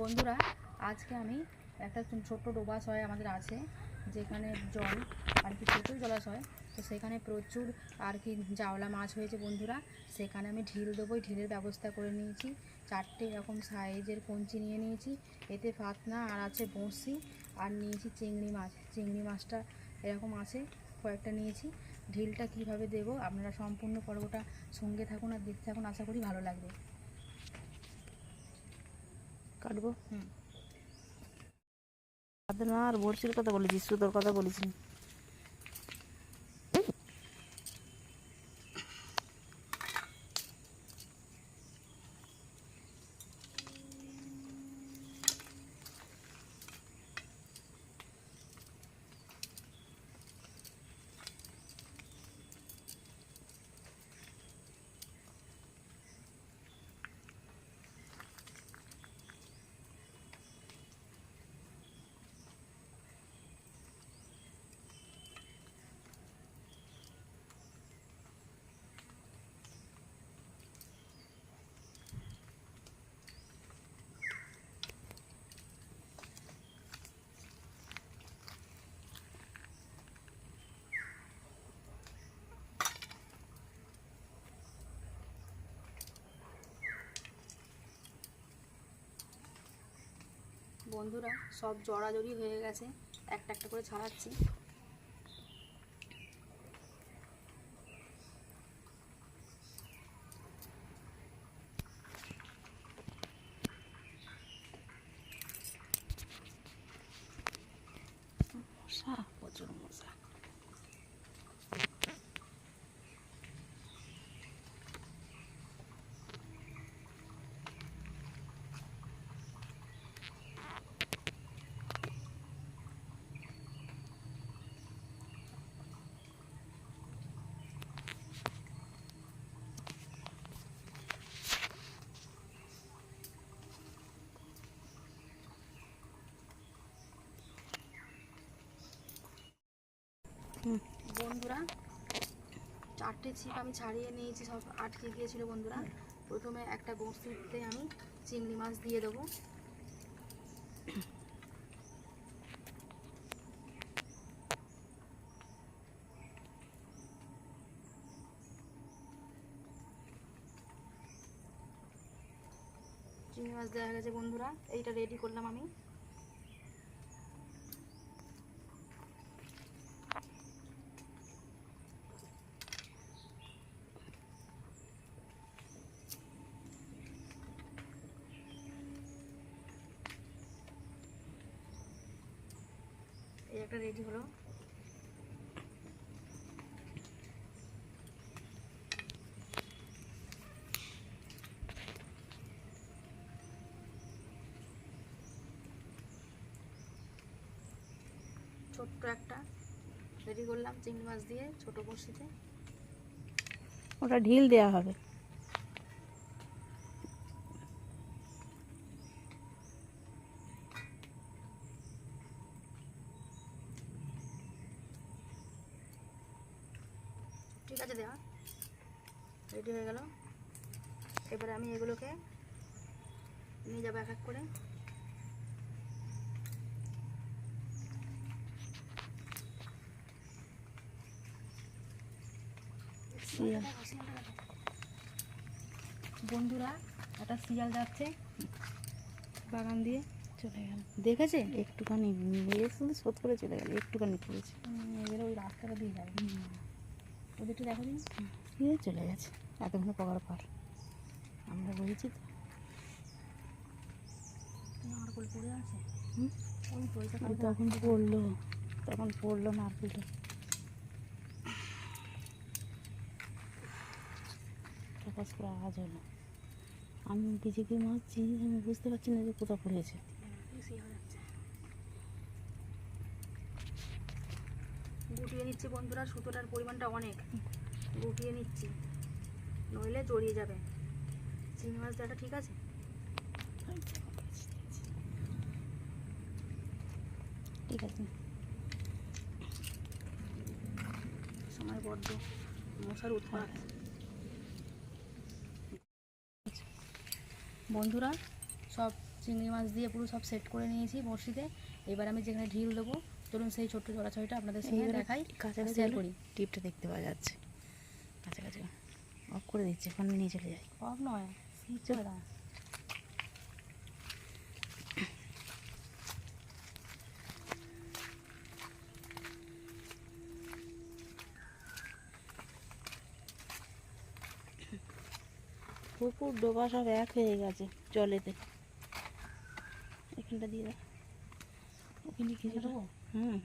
বন্ধুরা, আজকে আমি একটা ছোট্ট ডোবাশয় আমাদের আছে, যেখানে জল, আর কি প্রচুর জলাশয়, তো সেখানে প্রচুর আর কি জাওলা মাছ হয়েছে বন্ধুরা, সেখানে আমি ঢিল দেবো ঢিলের ব্যবস্থা করে নিয়েছি, চারটে এরকম সাইজের কঞ্চি নিয়ে নিয়েছি, এতে ফাতনা আর আছে বঁড়শি, আর নিয়েছি চিংড়ি মাছ, চিংড়ি মাছটা এরকম আছে, কয়েকটা নিয়েছি, ঢিলটা কীভাবে দেব আপনারা সম্পূর্ণ পর্বটা সঙ্গে থাকুন আর দেখতে থাকুন, আশা করি ভালো লাগবে। কাটবো। আর বড়শির কথা বলেছি সুতোর কথা বলিস বন্ধুরা সব জড়াজড়ি হয়ে গেছে। একটা একটা করে ছাড়াচ্ছি। মশা প্রচুর মশা। বন্ধুরা, চারটে ছিপ আমি ছাড়িয়ে নিয়েছি, সব আটকে গিয়েছিল বন্ধুরা। প্রথমে একটা বস্তুতে আমি চিংড়ি মাছ দিয়ে দেবো। চিংড়ি মাছ দেওয়া গেছে বন্ধুরা, এইটা রেডি করলাম আমি এই একটা রেডি হলো। ছোট্ট একটা। রেডি করলাম, চিংড়ি মাছ দিয়ে ছোট বড়শিতে। ওটা ঢিল দেওয়া হবে ঠিক আছে দেওয়া রেডি হয়ে গেল এবারে আমি এগুলোকে নিয়ে যাব এক এক করে। বন্ধুরা একটা শিয়াল যাচ্ছে। বাগান দিয়ে চলে গেল। দেখেছে? একটুখানি মেয়ে শুধু শোধ করে চলে গেল একটুখানি পড়েছে। এবারে ওই রাস্তাটা দিয়ে যাবে। ওদেরটা দেখো দিন চলে গেছে এতক্ষণ পকার পার। আমরা বলেছি তো। আমার কোল পড়ে আছে। তখন পড়ল। তখন পড়ল নারকেলটা। প্রকাশ করে আওয়াজ হলো। আমি বিজেপি মারছি আমি বুঝতে পারছি না যে কোথাও পড়েছে। গুটিয়ে নিচ্ছি বন্ধুরা সুতোটার পরিমাণটা অনেক। গুটিয়ে নিচ্ছি। নইলে জড়িয়ে যাবে। চিংড়ি মাছ দেওয়াটা ঠিক আছে? ঠিক আছে। সময় বড্ড। মশার উৎপাত। বন্ধুরা সব চিংড়ি মাছ দিয়ে পুরো সব সেট করে নিয়েছি বড়শিতে। এবার আমি যেখানে ঢিল দেবো চলুন সেই ছোট্ট জলাশয়টা আপনাদের সঙ্গে দেখাই কাছাকাছি শেয়ার করি। টিপটা দেখতে পাওয়া যাচ্ছে। কাছাকাছি অফ করে দিচ্ছে ফোন নিয়ে চলে যায় অফ নয়। পুকুর ডোবা সব এক হয়ে গেছে জলেতে। এখানটা দিয়ে দাও। ওখানে কিছু দেবো? হুম।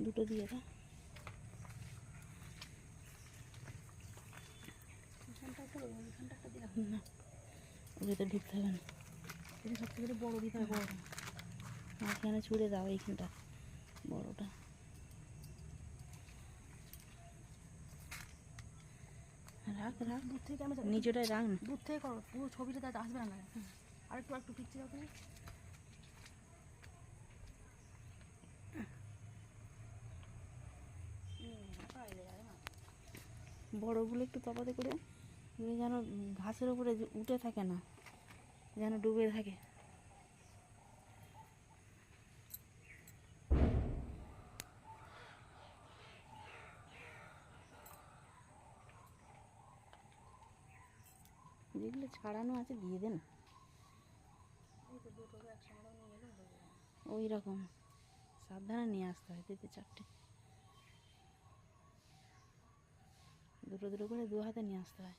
দুটো দিয়ে দাও। দেবো, এখানটা একটা না। ওকে ঢুকতে হবে না। এটা সব থেকে বড় হবে বড় মাঝখানে ছুঁড়ে দাও এইখানটা বড়টা। রাখ রাখ দূর থেকে আমি নিচটায় রাখ না। দূর থেকে করো পুরো ছবিটা তাতে আসবে না আর একটু একটু পিচ্ছি দাও তুমি। বড়গুলো একটু তফাতে করে এগুলো যেন ঘাসের উপরে উঠে থাকে না, যেন ডুবে থাকে। যেগুলো ছাড়ানো আছে দিয়ে দেন। ওই রকম। সাবধানে নিয়ে আসতে হয় দিতে চারটে। দুটো দুটো করে দু হাতে নিয়ে আসতে হয়।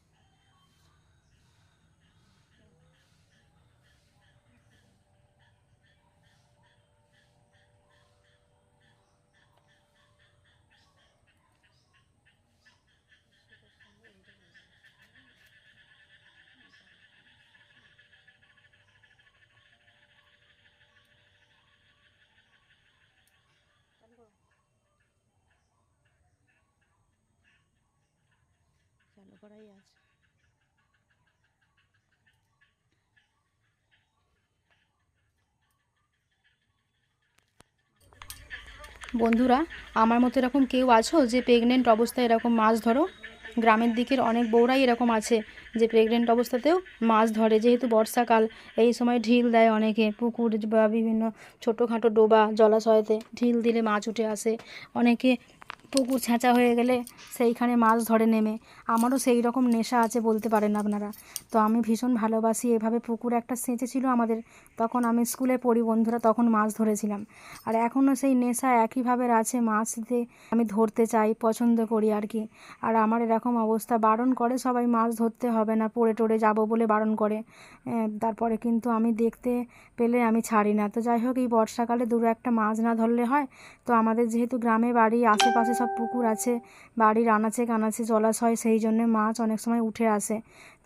করাই আছে। বন্ধুরা, আমার মতো এরকম কেউ আছো যে প্রেগনেন্ট অবস্থায় এরকম মাছ ধরো? গ্রামের দিকের অনেক বউরাই এরকম আছে যে প্রেগনেন্ট অবস্থাতেও মাছ ধরে। যেহেতু বর্ষাকাল, এই সময় ঢিল দেয় অনেকে। পুকুর বা বিভিন্ন ছোটোখাটো ডোবা জলাশয়তে ঢিল দিলে মাছ উঠে আসে। অনেকে পুকুর ছেঁচা হয়ে গেলে সেইখানে মাছ ধরে নেমে। আমারও সেই রকম নেশা আছে বলতে পারেন আপনারা। তো আমি ভীষণ ভালোবাসি। এভাবে পুকুর একটা ছিল আমাদের। তখন আমি স্কুলে পড়ি বন্ধুরা, তখন মাছ ধরেছিলাম। আর এখনও সেই নেশা একইভাবে আছে। মাছ দিয়ে আমি ধরতে চাই, পছন্দ করি আর কি। আর আমার এরকম অবস্থা। বারণ করে সবাই মাছ ধরতে হবে না, পড়ে টড়ে যাব বলে বারণ করে। তারপরে কিন্তু আমি দেখতে পেলে আমি ছাড়ি না। তো যাই হোক, এই বর্ষাকালে দূরে একটা মাছ না ধরলে হয়। তো আমাদের যেহেতু গ্রামে বাড়ি, আশেপাশে সব পুকুর আছে, বাড়ির আনাচে কানাচে জলাশয় সেই জন্য মাছ অনেক সময় উঠে আসে।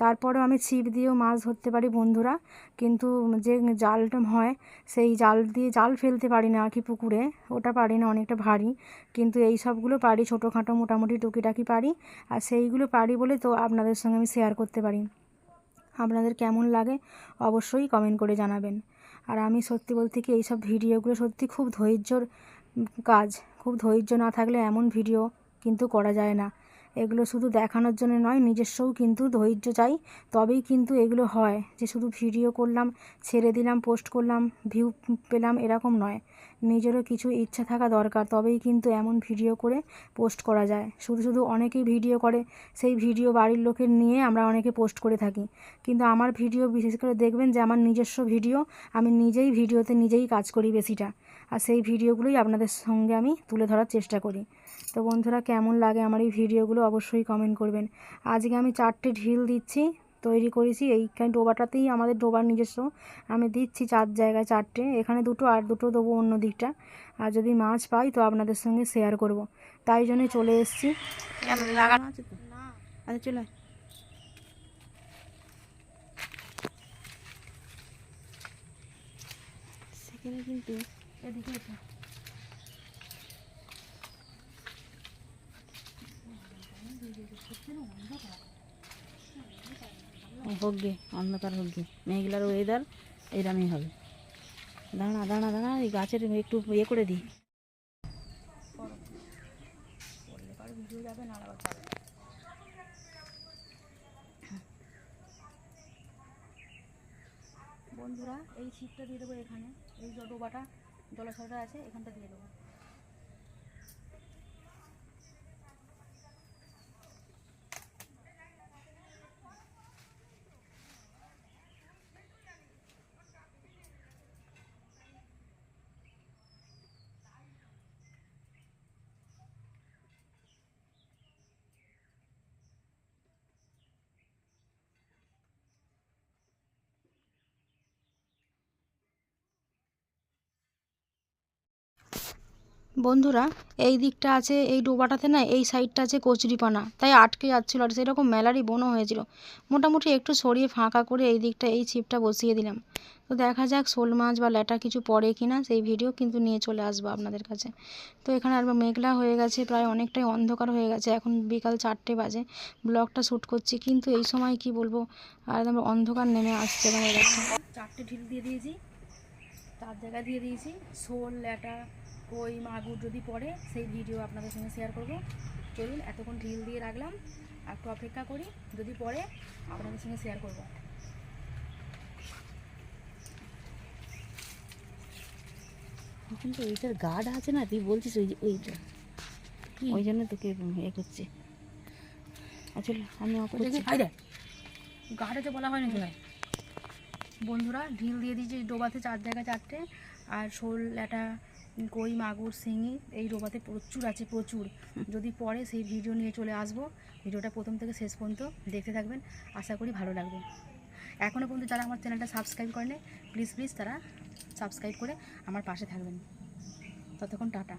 তারপরেও আমি ছিপ দিয়েও মাছ ধরতে পারি বন্ধুরা, কিন্তু যে জালটা হয়, সেই জাল দিয়ে জাল ফেলতে পারি না আর কি পুকুরে, ওটা পারি না, অনেকটা ভারী। কিন্তু এই সবগুলো পারি, ছোটোখাটো মোটামুটি টুকিটাকি পারি, আর সেইগুলো পারি বলে তো আপনাদের সঙ্গে আমি শেয়ার করতে পারি। আপনাদের কেমন লাগে অবশ্যই কমেন্ট করে জানাবেন। আর আমি সত্যি বলতে কি, এইসব ভিডিওগুলো সত্যি খুব ধৈর্যর কাজ। খুব ধৈর্য না থাকলে এমন ভিডিও কিন্তু করা যায় না। এগুলো শুধু দেখানোর জন্য নয়, নিজস্বও কিন্তু ধৈর্য চাই। তবেই কিন্তু এগুলো হয় যে শুধু ভিডিও করলাম, ছেড়ে দিলাম, পোস্ট করলাম, ভিউ পেলাম এরকম নয়। নিজেরও কিছু ইচ্ছা থাকা দরকার, তবেই কিন্তু এমন ভিডিও করে পোস্ট করা যায়। শুধু শুধু অনেকেই ভিডিও করে, সেই ভিডিও বাড়ির লোকের নিয়ে আমরা অনেকে পোস্ট করে থাকি। কিন্তু আমার ভিডিও বিশেষ করে দেখবেন যে আমার নিজস্ব ভিডিও, আমি নিজেই ভিডিওতে নিজেই কাজ করি বেশিটা। আর সেই ভিডিওগুলোই আপনাদের সঙ্গে আমি তুলে ধরার চেষ্টা করি। তো বন্ধুরা, কেমন লাগে আমার এই ভিডিওগুলো অবশ্যই কমেন্ট করবেন। আজকে আমি চারটে ঢিল দিচ্ছি, তৈরি করেছি। এইখানে ডোবাটাতেই আমাদের ডোবার নিজস্ব। আমি দিচ্ছি চার জায়গায় চারটে, এখানে দুটো আর দুটো দেবো অন্য দিকটা। আর যদি মাছ পাই তো আপনাদের সঙ্গে শেয়ার করব। তাই জন্যে চলে এসছি। আচ্ছা কিন্তু এদিকে এসো। হোক গে অন্ধকার হোক গে মেঘলার ওয়েদার এরমই হবে দাঁড়া দাঁড়া দাঁড়া, এই গাছের একটু ইয়ে করে দিই। বন্ধুরা, এই ছিপটা দিয়ে দেবো এখানে এই ডোবাটা জলাশয়টা আছে এখানটা দিয়ে দেবো। বন্ধুরা, এই দিকটা আছে, এই ডোবাটাতে না, এই সাইডটা আছে কচুরিপানা। তাই আটকে যাচ্ছিল আর সেরকম মেলারই বনও হয়েছিল। মোটামুটি একটু সরিয়ে ফাঁকা করে এই দিকটা, এই ছিপটা বসিয়ে দিলাম। তো দেখা যাক শোল মাছ বা ল্যাটা কিছু পড়ে কিনা সেই ভিডিও কিন্তু নিয়ে চলে আসব আপনাদের কাছে। তো এখানে আর মেঘলা হয়ে গেছে, প্রায় অনেকটাই অন্ধকার হয়ে গেছে। এখন বিকাল চারটে বাজে, ব্লগটা শ্যুট করছি। কিন্তু এই সময় কি বলব, আর একদম অন্ধকার নেমে আসছে এরকম। চারটে ঢিল দিয়ে দিয়েছি, চার জায়গায় দিয়ে দিয়েছি, শোল, ল্যাটা কই মাগুর যদি পড়ে সেই ভিডিও আপনাদের সঙ্গে শেয়ার করব। চলুন এতক্ষণ ঢিল দিয়ে রাখলাম। একটু অপেক্ষা করি যদি পড়ে আপনাদের সঙ্গে শেয়ার করব। কিন্তু ওইটার গার্ড আছে না তুই বলছিস ওই যে- ওইটা? ওই জন্য তোকে এ করছে। আসলে আমি অফ করছি। দেখ গাড়িতে বলা হয় নাকি ভাই বন্ধুরা ঢিল দিয়ে দিয়েছি ডোবাতে চার জায়গায় চারটে আর শোল ল্যাটা কই মাগুর শিঙি, এই রোবাতে প্রচুর আছে, প্রচুর। যদি পরে সেই ভিডিও নিয়ে চলে আসব। ভিডিওটা প্রথম থেকে শেষ পর্যন্ত দেখতে থাকবেন। আশা করি ভালো লাগবে। এখনও পর্যন্ত যারা আমার চ্যানেলটা সাবস্ক্রাইব করেনি প্লিজ প্লিজ তারা সাবস্ক্রাইব করে আমার পাশে থাকবেন। ততক্ষণ টাটা।